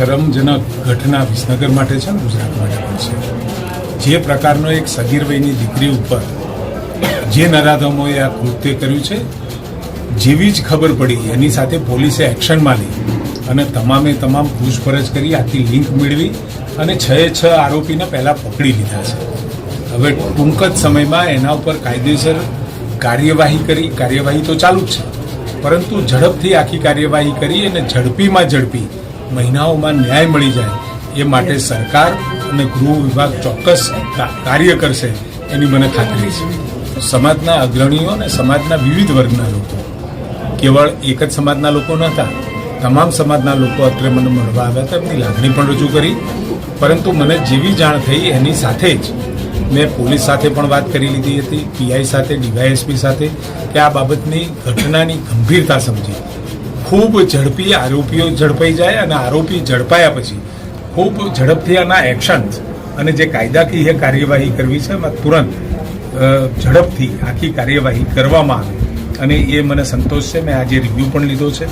શરમજનક ઘટના વિસનગર માટે છે ને, ગુજરાત માટે પણ છે. જે પ્રકારનો એક સગીર વયની દીકરી ઉપર જે નરાધમોએ આ કૃત્ય કર્યું છે, જેવી જ ખબર પડી. એની સાથે પોલીસે એક્શનમાં લઈ અને તમામે તમામ પૂછપરછ કરી, આખી લિંક મેળવી અને છ છ આરોપીને પહેલાં પકડી લીધા છે. હવે ટૂંક જ સમયમાં એના ઉપર કાયદેસર કાર્યવાહી કરી, કાર્યવાહી તો ચાલુ જ છે. પરંતુ ઝડપથી આખી કાર્યવાહી કરી અને ઝડપીમાં ઝડપી મહિનાઓમાં ન્યાય મળી જાય એ માટે સરકાર અને ગૃહ વિભાગ ચોક્કસ કાર્ય કરશે એની મને ખાતરી છે. સમાજના અગ્રણીઓ અને સમાજના વિવિધ વર્ગના લોકો, કેવળ એક જ સમાજના લોકો નહોતા, તમામ સમાજના લોકો અત્રે મને મળવા આવ્યા હતા, એમની લાગણી પણ રજૂ કરી. પરંતુ મને જેવી જાણ થઈ એની સાથે જ મેં પોલીસ સાથે પણ વાત કરી લીધી હતી પીઆઈ સાથે ડીવાયએસપી સાથે, કે આ બાબતની ઘટનાની ગંભીરતા સમજી. ખૂબ ઝડપી આરોપીઓ ઝડપાઈ જાય અને આરોપી ઝડપાયા પછી ખૂબ ઝડપથી આના એક્શન્સ અને જે કાયદાકીય કાર્યવાહી કરવી છે, એમાં તુરંત ઝડપથી આખી કાર્યવાહી કરવામાં આવે. અને એ મને સંતોષ છે, મેં આજે રિવ્યૂ પણ લીધો છે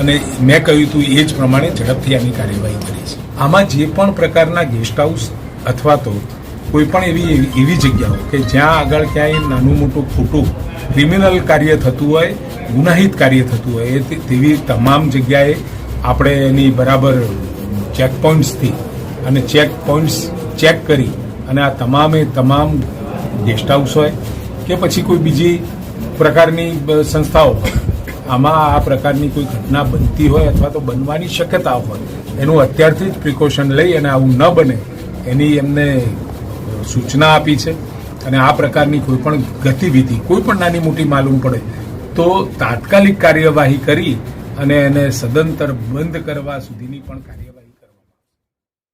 અને મેં કહ્યું હતું એ જ પ્રમાણે ઝડપથી આની કાર્યવાહી કરી છે આમાં જે પણ પ્રકારના ગેસ્ટ હાઉસ અથવા તો કોઈ પણ એવી એવી જગ્યાઓ કે જ્યાં આગળ ક્યાંય નાનું મોટું ખોટું ક્રિમિનલ કાર્ય થતું હોય, ગુનાહિત કાર્ય થતું હોય તેવી તમામ જગ્યાએ આપણે એની બરાબર ચેક પોઈન્ટ્સથી અને ચેક પોઈન્ટ્સ ચેક કરી અને આ તમામે તમામ ગેસ્ટ હાઉસ હોય કે પછી કોઈ બીજી પ્રકારની સંસ્થાઓ હોય, આમાં આ પ્રકારની કોઈ ઘટના બનતી હોય અથવા તો બનવાની શક્યતા હોય, એનું અત્યારથી જ પ્રિકોશન લઈ અને આવું ન બને એની એમને સૂચના આપી છે અને આ પ્રકારની કોઈ પણ ગતિવિધિ, કોઈ પણ નાની મોટી માલુમ પડે, તો તાત્કાલિક કાર્યવાહી કરી અને એને સદંતર બંધ કરવા સુધીની પણ કાર્યવાહી